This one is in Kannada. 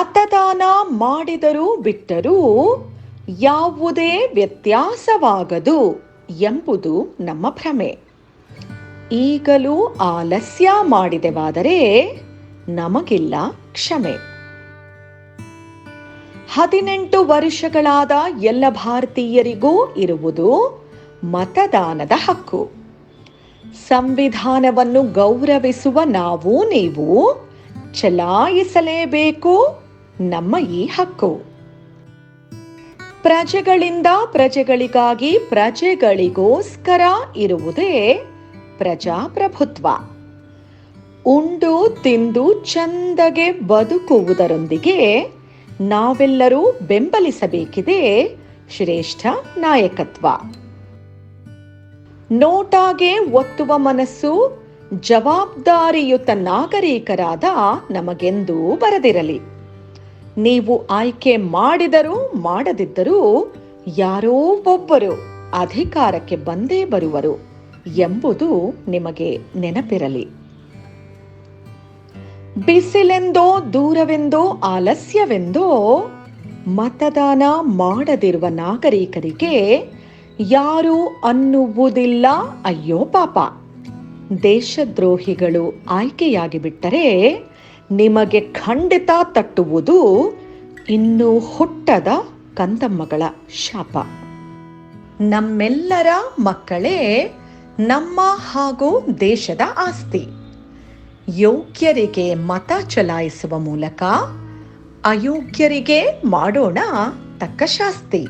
ಮತದಾನ ಮಾಡಿದರೂ ಬಿಟ್ಟರೂ ಯಾವುದೇ ವ್ಯತ್ಯಾಸವಾಗದು ಎಂಬುದು ನಮ್ಮ ಭ್ರಮೆ. ಈಗಲೂ ಆಲಸ್ಯ ಮಾಡಿದೆವಾದರೆ ನಮಗಿಲ್ಲ ಕ್ಷಮೆ. ಹದಿನೆಂಟು ವರ್ಷಗಳಾದ ಎಲ್ಲ ಭಾರತೀಯರಿಗೂ ಇರುವುದು ಮತದಾನದ ಹಕ್ಕು. ಸಂವಿಧಾನವನ್ನು ಗೌರವಿಸುವ ನಾವು ನೀವು ಚಲಾಯಿಸಲೇಬೇಕು ನಮ್ಮ ಈ ಹಕ್ಕು. ಪ್ರಜೆಗಳಿಂದ ಪ್ರಜೆಗಳಿಗಾಗಿ ಪ್ರಜೆಗಳಿಗೋಸ್ಕರ ಇರುವುದೇ ಪ್ರಜಾಪ್ರಭುತ್ವ. ಉಂಡು ತಿಂದು ಚಂದಗೆ ಬದುಕುವುದರೊಂದಿಗೆ ನಾವೆಲ್ಲರೂ ಬೆಂಬಲಿಸಬೇಕಿದೆ ಶ್ರೇಷ್ಠ ನಾಯಕತ್ವ. ನೋಟಾಗೆ ಒತ್ತುವ ಮನಸ್ಸು ಜವಾಬ್ದಾರಿಯುತ ನಾಗರಿಕರಾದ ನಮಗೆಂದೂ ಬರದಿರಲಿ. ನೀವು ಆಯ್ಕೆ ಮಾಡಿದರೂ ಮಾಡದಿದ್ದರೂ ಯಾರೋ ಒಬ್ಬರು ಅಧಿಕಾರಕ್ಕೆ ಬಂದೇ ಬರುವರು ಎಂಬುದು ನಿಮಗೆ ನೆನಪಿರಲಿ. ಬಿಸಿಲೆಂದೋ ದೂರವೆಂದೋ ಆಲಸ್ಯವೆಂದೋ ಮತದಾನ ಮಾಡದಿರುವ ನಾಗರಿಕರಿಗೆ ಯಾರು ಅನ್ನುವುದಿಲ್ಲ. ಅಯ್ಯೋ ಪಾಪ. ದೇಶದ್ರೋಹಿಗಳು ಆಯ್ಕೆಯಾಗಿ ಬಿಟ್ಟರೆ ನಿಮಗೆ ಖಂಡಿತ ತಟ್ಟುವುದು ಇನ್ನೂ ಹುಟ್ಟದ ಕಂದಮ್ಮಗಳ ಶಾಪ. ನಮ್ಮೆಲ್ಲರ ಮಕ್ಕಳೇ, ನಮ್ಮ ಹಾಗೂ ದೇಶದ ಆಸ್ತಿ. ಯೋಗ್ಯರಿಗೆ ಮತ ಚಲಾಯಿಸುವ ಮೂಲಕ ಅಯೋಗ್ಯರಿಗೆ ಮಾಡೋಣ ತಕ್ಕ ಶಾಸ್ತಿ.